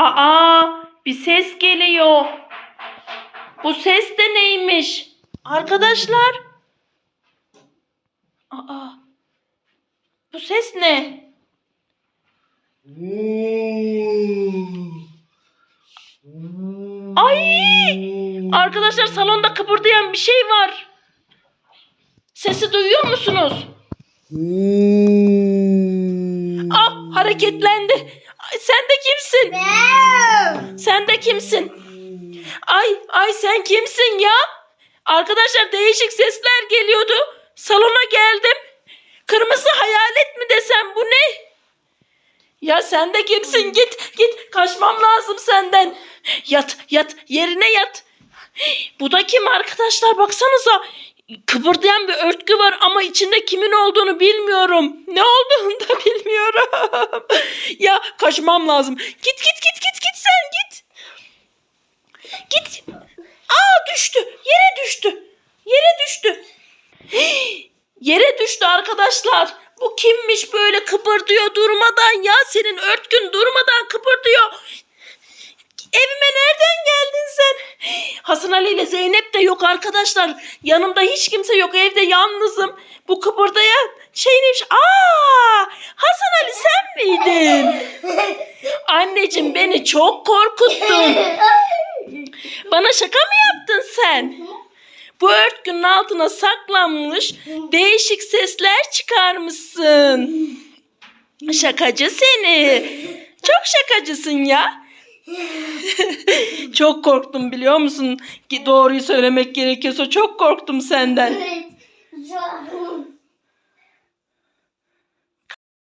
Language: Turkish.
Aa, bir ses geliyor. Bu ses de neymiş? Arkadaşlar. Aa. Bu ses ne? Ay! Arkadaşlar salonda kıpırdayan bir şey var. Sesi duyuyor musunuz? Ah hareketlendi. Sen de kimsin? Sen de kimsin? Ay ay sen kimsin ya? Arkadaşlar değişik sesler geliyordu. Salona geldim. Kırmızı hayalet mi desem bu ne? Ya sen de kimsin? Git git kaçmam lazım senden. Yat yat yerine yat. Bu da kim arkadaşlar baksanıza. Kıpırdayan bir örtgü var ama içinde kimin olduğunu bilmiyorum. Ne olduğunu da bilmiyorum. ya kaçmam lazım. Git git git git git sen git. Git. Aa düştü. Yere düştü. Yere düştü. Yere düştü arkadaşlar. Bu kimmiş böyle kıpırdıyor durmadan ya senin örtgün durmadan kıpırdıyor. Hasan Ali ile Zeynep de yok arkadaşlar. Yanımda hiç kimse yok. Evde yalnızım. Bu kıpırdayan şey neymiş? Aa! Hasan Ali sen miydin? Anneciğim beni çok korkuttun. Bana şaka mı yaptın sen? Bu örtünün altına saklanmış değişik sesler çıkarmışsın. Şakacı seni. Çok şakacısın ya. çok korktum biliyor musun? Doğruyu söylemek gerekiyorsa çok korktum senden.